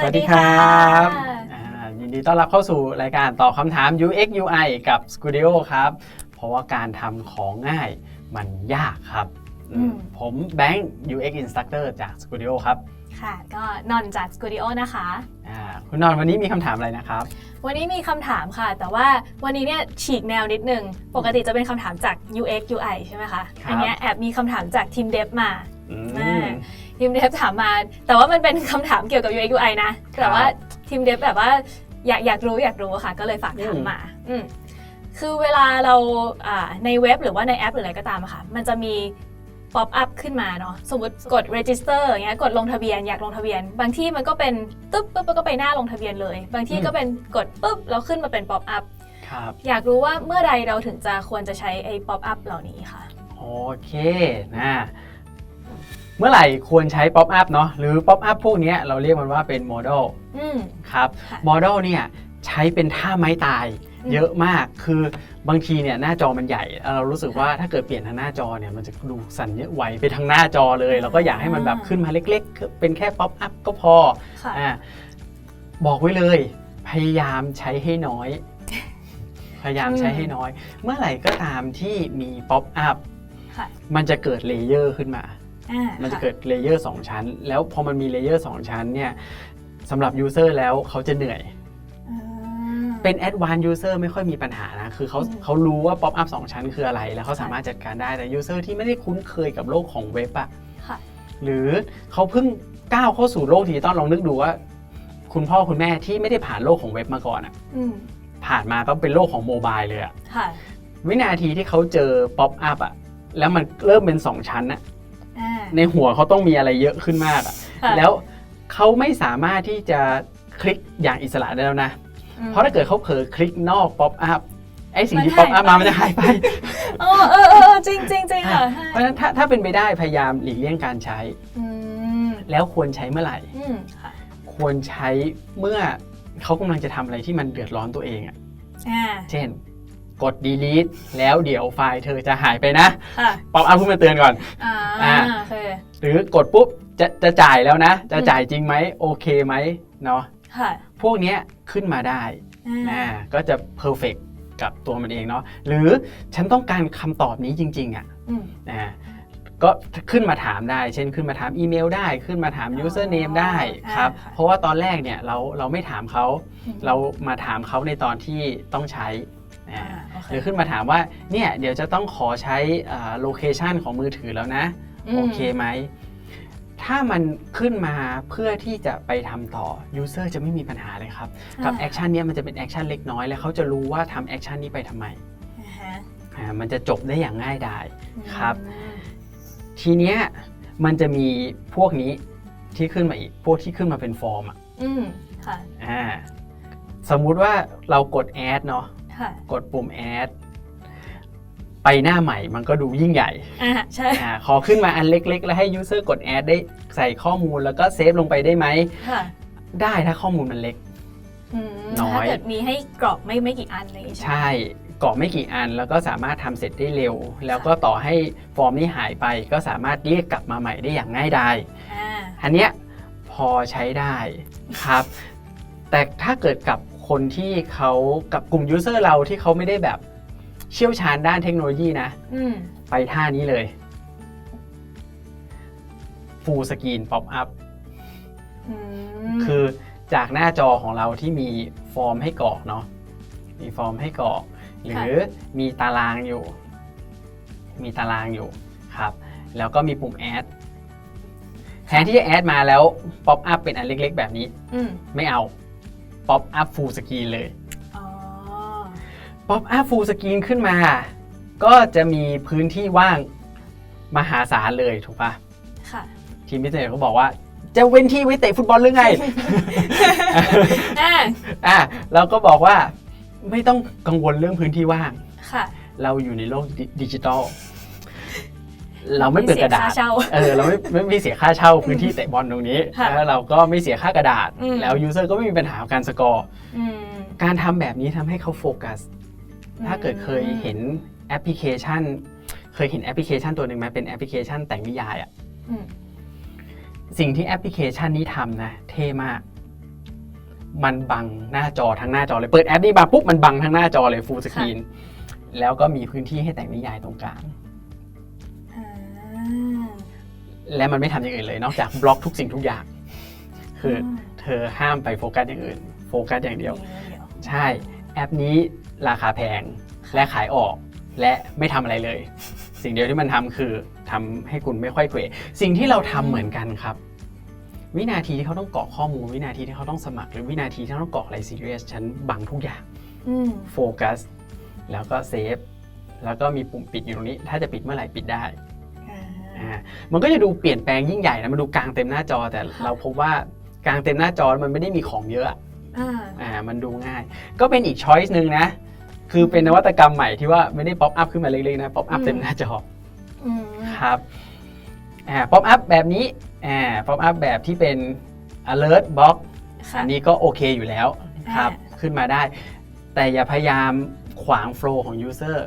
สวัสดีครับค่ะอ่ายินดีต้อนรับเข้าสู่รายการตอบคำถาม UX UI กับ Studio ครับ เพราะว่าการทำของง่ายมันยากครับอืมอืมผมแบงค์ UX Instructor จาก Studio ครับค่ะ ก็นอนจากสกูดิโอนะคะ อ่าคุณนอนวันนี้มีคำถามอะไรนะครับ วันนี้มีคำถามค่ะ แต่ว่าวันนี้เนี่ยฉีกแนวนิดนึง ปกติจะเป็นคำถามจาก UX UI ใช่ไหมคะ ครับ อัเนี้ยแอบมีคำถามจากทีมเดฟมา อือ่าม ทีมเดฟถามมา แต่ว่ามันเป็นคำถามเกี่ยวกับ UX UI นะ แต่ว่าทีมเดฟแบบว่าอยากอยากรู้อยากรู้ค่ะ ก็เลยฝากถามมาอืมคือเวลาเราอ่าในเว็บหรือว่าในแอปหรืออะไรก็ตามอะค่ะ มันจะมีป๊อปอัพขึ้นมาเนาะสมมติกด register อย่างเงี้ยกดลงทะเบียนอยากลงทะเบียน บางที่มันก็เป็นตึ๊บปุ๊บแล้วก็ไปหน้าลงทะเบียนเลย บางที่ก็เป็นกดปุ๊บแล้วขึ้นมาเป็นป๊อปอัพครับอยากรู้ว่าเมื่อใดเราถึงจะควรจะใช้ไอ้ป๊อปอัพเหล่านี้ค่ะ โอเคนะ เมื่อไหร่ควรใช้ Pop Up เนาะหรือ Pop Up พวกเนี้ยเราเรียกมันว่าเป็นโมเดลอืมครับค่ะโมเดลเนี่ยใช้เป็นท่าไม้ตายอืมเยอะมาก คือบางทีเนี่ยหน้าจอมันใหญ่ เรารู้สึกว่าถ้าเกิดเปลี่ยนทางหน้าจอเนี่ยมันจะดูสั่นไหวไปทางหน้าจอเลย เราก็อยากให้มันแบบขึ้นมาเล็กๆ เป็นแค่ป๊อปอัพก็พอค่ะอ่าบอกไว้เลย พยายามใช้ให้น้อย พยายามใช้ให้น้อย เมื่อไหร่ก็ตามที่มีป๊อปอัพค่ะมันจะเกิดเลเยอร์ขึ้นมา อ่ามันจะค่เกิดเลเยอร์สองชั้น แล้วพอมันมีเลเยอร์สองชั้นเนี่ยสำหรับยูเซอร์แล้วเขาจะเหนื่อย อ่า เป็น Advanced User ไม่ค่อยมีปัญหานะ คือเขาอืม เขารู้ว่า Pop Up 2ชั้นคืออะไร แล้วเขาค่ะสามารถจัดการได้แต่ User ที่ไม่ได้คุ้นเคยกับโลกของเว็บอะค่ะ หรือเขาเพิ่งก้าวเข้าสู่โลกดิจิตอลลองนึกดูว่า คุณพ่อคุณแม่ที่ไม่ได้ผ่านโลกของเว็บมาก่อนอะอืมผ่านมาก็เป็นโลกของโมบายเลยอะค่ะ วินาทีที่เขาเจอ Pop Up อะแล้วมันเริ่มเป็น2ชั้นอะอ่า ในหัวเขาต้องมีอะไรเยอะขึ้นมากอะค่ะแล้วเขาไม่สามารถที่จะคลิกอย่างอิสระได้แล้วนะ อืม เพราะถ้าเกิดเขาเผลอคลิกนอกป๊อปอัพไอสิ่งที่มันป๊อปอัพหายไป มา มันจะหายไป เออเออเออจริงจริงจริงค่ะเพราะฉะนั้นถ้าถ้าเป็นไปได้พยายามหลีกเลี่ยงการใช้ อืมแล้วควรใช้เมื่อไหร่ อืมค่ะควรใช้เมื่อเขากำลังจะทำอะไรที่มันเดือดร้อนตัวเองอะอ่าเช่น กด delete แล้วเดี๋ยวไฟล์เธอจะหายไปนะ ค่ะป๊อปอัพเพิ่งมาเตือนก่อน อ่าอ่าโอเค หรือกดปุ๊บจะจะจ่ายแล้วนะ จะอืมจ่ายจริงไหมโอเคไหมเนาะค่ะพวกเนี้ยขึ้นมาได้อ่าอ่าก็จะ perfect กับตัวมันเองเนาะหรือฉันต้องการคำตอบนี้จริง ๆอะอืมอ่าก็ขึ้นมาถามได้ เช่นขึ้นมาถามอีเมลได้ขึ้นมาถามอ๋อ username ได้ครับอ่าค่ะเพราะว่าตอนแรกเนี่ยเราเราไม่ถามเขาอืมเรามาถามเขาในตอนที่ต้องใช้อ่าอ่าโอเคหรือขึ้นมาถามว่าเนี่ยเดี๋ยวจะต้องขอใช้โลเคชันของมือถือแล้วนะอืม โอเคไหม ถ้ามันขึ้นมาเพื่อที่จะไปทำต่อ user จะไม่มีปัญหาเลยครับกับแอคชั่นนี้ยมันจะเป็นแอคชั่นเล็กน้อยแล้วเขาจะรู้ว่าทำแอคชั่นนี้ไปทำไมอ่าฮะอ่ามันจะจบได้อย่างง่ายดายครับอืมทีเนี้ยมันจะมีพวกนี้ที่ขึ้นมาอีก พวกที่ขึ้นมาเป็นฟอร์มอะอืมค่ะอ่าสมมุติว่าเรากดแอดเนาะค่ะกดปุ่มแอด ไปหน้าใหม่มันก็ดูยิ่งใหญ่อ่าใช่ อาขอขึ้นมาอันเล็ก ๆ แล้วให้ยูเซอร์กดแอดได้ใส่ข้อมูลแล้วก็เซฟลงไปได้ไหม ค่ะได้ถ้าข้อมูลมันเล็ก อืมน้อย ถ้าเกิดมีให้กรอบไม่ไม่กี่อันอะไรอย่างงี้ใช่ไหมใช่กรอกไม่กี่อันแล้วก็สามารถทำเสร็จได้เร็ว แล้วก็ต่อให้ฟอร์มนี้หายไป ก็สามารถเรียกกลับมาใหม่ได้อย่างง่ายดาย อ่าอันเนี้ยพอใช้ได้ครับ แต่ถ้าเกิดกับคนที่เขากับกลุ่มยูเซอร์เราที่เขาไม่ได้แบบ เชี่ยวชาญด้านเทคโนโลยีนะ อืมไปท่านี้เลย full screen pop up อืมคือจากหน้าจอของเราที่มีฟอร์มให้กรอกเนาะ มีฟอร์มให้กรอก หรือมีตารางอยู่ มีตารางอยู่ครับ แล้วก็มีปุ่มแอด แทนที่จะแอดมาแล้วป๊อปอัพเป็นอันเล็กๆ แบบนี้ อืมไม่เอา ป๊อปอัพฟูลสกรีนเลยอ๋อ ป๊อปอัพฟูลสกรีนขึ้นมา ก็จะมีพื้นที่ว่างมหาศาลเลยถูกปะค่ะ ทีมพิเศษเขาบอกว่า จะเว้นที่ไว้เตะฟุตบอลหรือไง อ่าอะเราก็บอกว่าไม่ต้องกังวลเรื่องพื้นที่ว่าง ค่ะ เราอยู่ในโลกดิดิจิตอลเราไม่เปิดกระดาษไม่เสียค่าเช่าเออเราไม่ไม่ไม่เสียค่าเช่าพื้นที่เตะบอลตรงนี้ค่ะแล้วเราก็ไม่เสียค่ากระดาษอืมแล้วยูเซอร์ก็ไม่มีปัญหากับการสกอร์อืมการทำแบบนี้ทำให้เขาโฟกัส ถ้าเกิดเคยเห็นแอปพลิเคชัน เคยเห็นแอปพลิเคชันตัวหนึ่งไหมเป็นแอปพลิเคชันแต่งนิยายอะอืมสิ่งที่แอปพลิเคชันนี้ทำนะ เท่มาก มันบังหน้าจอทั้งหน้าจอเลย เปิดแอปนี้มาปุ๊บมันบังทั้งหน้าจอเลยฟูลสกรีน แล้วก็มีพื้นที่ให้แต่งนิยายตรงกลางอ่าและมันไม่ทำอย่างอื่นเลย นอกจากบล็อกทุกสิ่งทุกอย่าง คืออเธอห้ามไปโฟกัสอย่างอื่น โฟกัสอย่างเดียวเดี๋ยวใช่ แอปนี้ ราคาแพงและขายออกและไม่ทำอะไรเลย สิ่งเดียวที่มันทำคือทำให้คุณไม่ค่อยเขวสิ่งที่เราทำเหมือนกันครับ วินาทีที่เขาต้องกรอกข้อมูล วินาทีที่เขาต้องสมัคร หรือวินาทีที่เขาต้องกรอกอะไรซีเรียสฉันบังทุกอย่างอืมโฟกัสแล้วก็เซฟแล้วก็มีปุ่มปิดอยู่ตรงนี้ ถ้าจะปิดเมื่อไหร่ปิดได้อ่าอ่ามันก็จะดูเปลี่ยนแปลงยิ่งใหญ่นะมันดูกลางเต็มหน้าจอแต่ค่ะเราพบว่ากลางเต็มหน้าจอมันไม่ได้มีของเยอะอ่าอ่ามันดูง่าย ก็เป็นอีกช้อยส์หนึ่งนะ คือเป็นนวัตกรรมใหม่ที่ว่าไม่ได้ป๊อปอัพขึ้นมาเล็กๆนะป๊อปอัพอืมเต็มหน้าจออืมครับอ่าป๊อปอัพแบบนี้อ่าป๊อปอัพแบบที่เป็น alert box ค่ะ อันนี้ก็โอเคอยู่แล้วครับอ่าขึ้นมาได้ แต่อย่าพยายามขวางโฟล์ของ user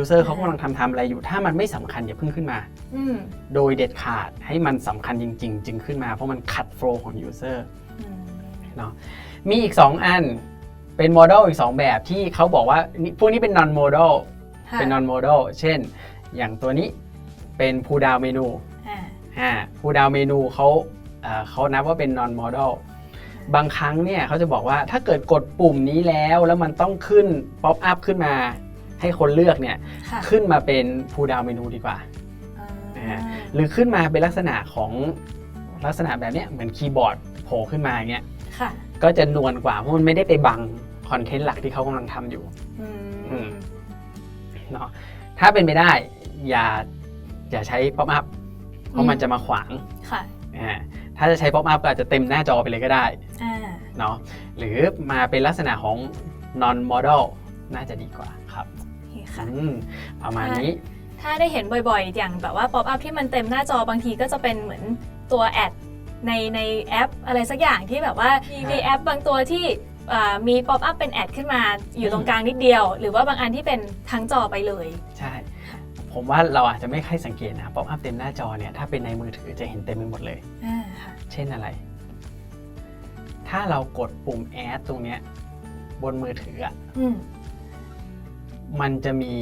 user เขากำลังทำทำอะไรอยู่ ถ้ามันไม่สำคัญอย่าเพิ่งขึ้นมา อืมโดยเด็ดขาดให้มันสำคัญจริง ๆ จึงขึ้นมาเพราะมันขัดโฟล์ของ user อืมมีอีก 2 อัน เป็นโมเดลอีก 2 แบบที่เขาบอกว่านี่พวกนี้เป็น non model ค่ะเป็น non model เช่น อย่างตัวนี้เป็น pull down menu อ่าอ่า pull down menu เขาเอ่อเขานับว่าเป็น non model บางครั้งเนี่ยเขาจะบอกว่าถ้าเกิดกดปุ่มนี้แล้วแล้วมันต้องขึ้น pop up ขึ้นมาให้คนเลือกเนี่ยค่ะขึ้นมาเป็น pull down menu ดีกว่า อ่า หรือขึ้นมาเป็นลักษณะของลักษณะแบบเนี้ยเหมือนคีย์บอร์ดโผล่ขึ้นมาอย่างเงี้ย ค่ะ ก็จะนวลกว่าเพราะมันไม่ได้ไปบังคอนเทนต์หลักที่เขากำลังทำอยู่อือืมมเนาะถ้าเป็นไปได้ อย่าอย่าใช้ป๊อปอัพเพราะมันจะมาขวางค่ะอ่าถ้าจะใช้ป๊อปอัพก็อาจจะเต็มหน้าจอไปเลยก็ได้อ่าเนาะหรือมาเป็นลักษณะของ non model น่าจะดีกว่าครับโอเคค่ะอืมประมาณนี้ ถ้าได้เห็นบ่อยๆ อย่างแบบว่าป๊อปอัพที่มันเต็มหน้าจอบางทีก็จะเป็นเหมือนตัวแอด ในในแอปอะไรสักอย่างที่แบบว่ามีครับมีแอปบางตัวที่อ่ามีป๊อปอัพเป็นแอดขึ้นมาอยู่ตรงกลางนิดเดียว หรือว่าบางอันที่เป็นทั้งจอไปเลย ใช่ ผมว่าเราอาจจะไม่ค่อยสังเกตนะป๊อปอัพเต็มหน้าจอเนี่ยถ้าเป็นในมือถือจะเห็นเต็มไปหมดเลยอ่าค่ะเช่นอะไร ถ้าเรากดปุ่มแอดตรงเนี้ยบนมือถืออะอืมมันจะมี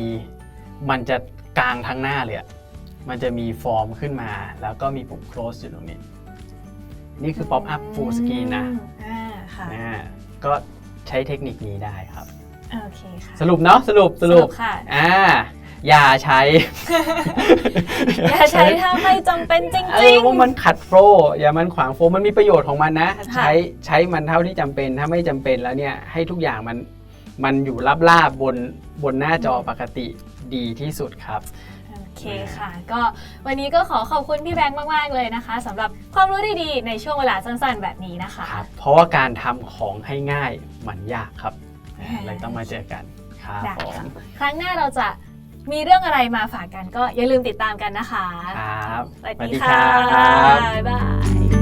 มันจะกลางทั้งหน้าเลยอะมันจะมีฟอร์มขึ้นมา แล้วก็มีปุ่ม close อยู่ตรงนี้ นี่คือ pop up full screen นะอ่าค่ะอ่าก็ใช้เทคนิคนี้ได้ครับ โอเคค่ะ สรุปเนาะสรุปสรุปค่ะ อ่าอย่าใช้ อย่าใช้ถ้าไม่จำเป็นจเอริองว่ามันขัดโฟลว์อย่ามันขวางโฟลว์มันมีประโยชน์ของมันนะค่ะใช้ใช้มันเท่าที่จำเป็นถ้าไม่จำเป็นแล้วเนี่ยให้ทุกอย่างมันมันอยู่รับลาบบนบนหน้าจอปกติดีที่สุดครับโอ เคค่ะ ก็วันนี้ก็ขอขอบคุณพี่แบงค์มาก ๆ เลยนะคะสำหรับความรู้ดี ๆ ในช่วงเวลาสั้น ๆ แบบนี้นะคะ ครับเพราะว่าการทำของให้ง่ายมันยากครับอ่าเลยต้องมาเจอกันครับได้ผมค่ะ ครั้งหน้าเราจะมีเรื่องอะไรมาฝากกันก็อย่าลืมติดตามกันนะคะ ครับ สวัสสวัสดีดีครัค่ะบบ๊ายบาย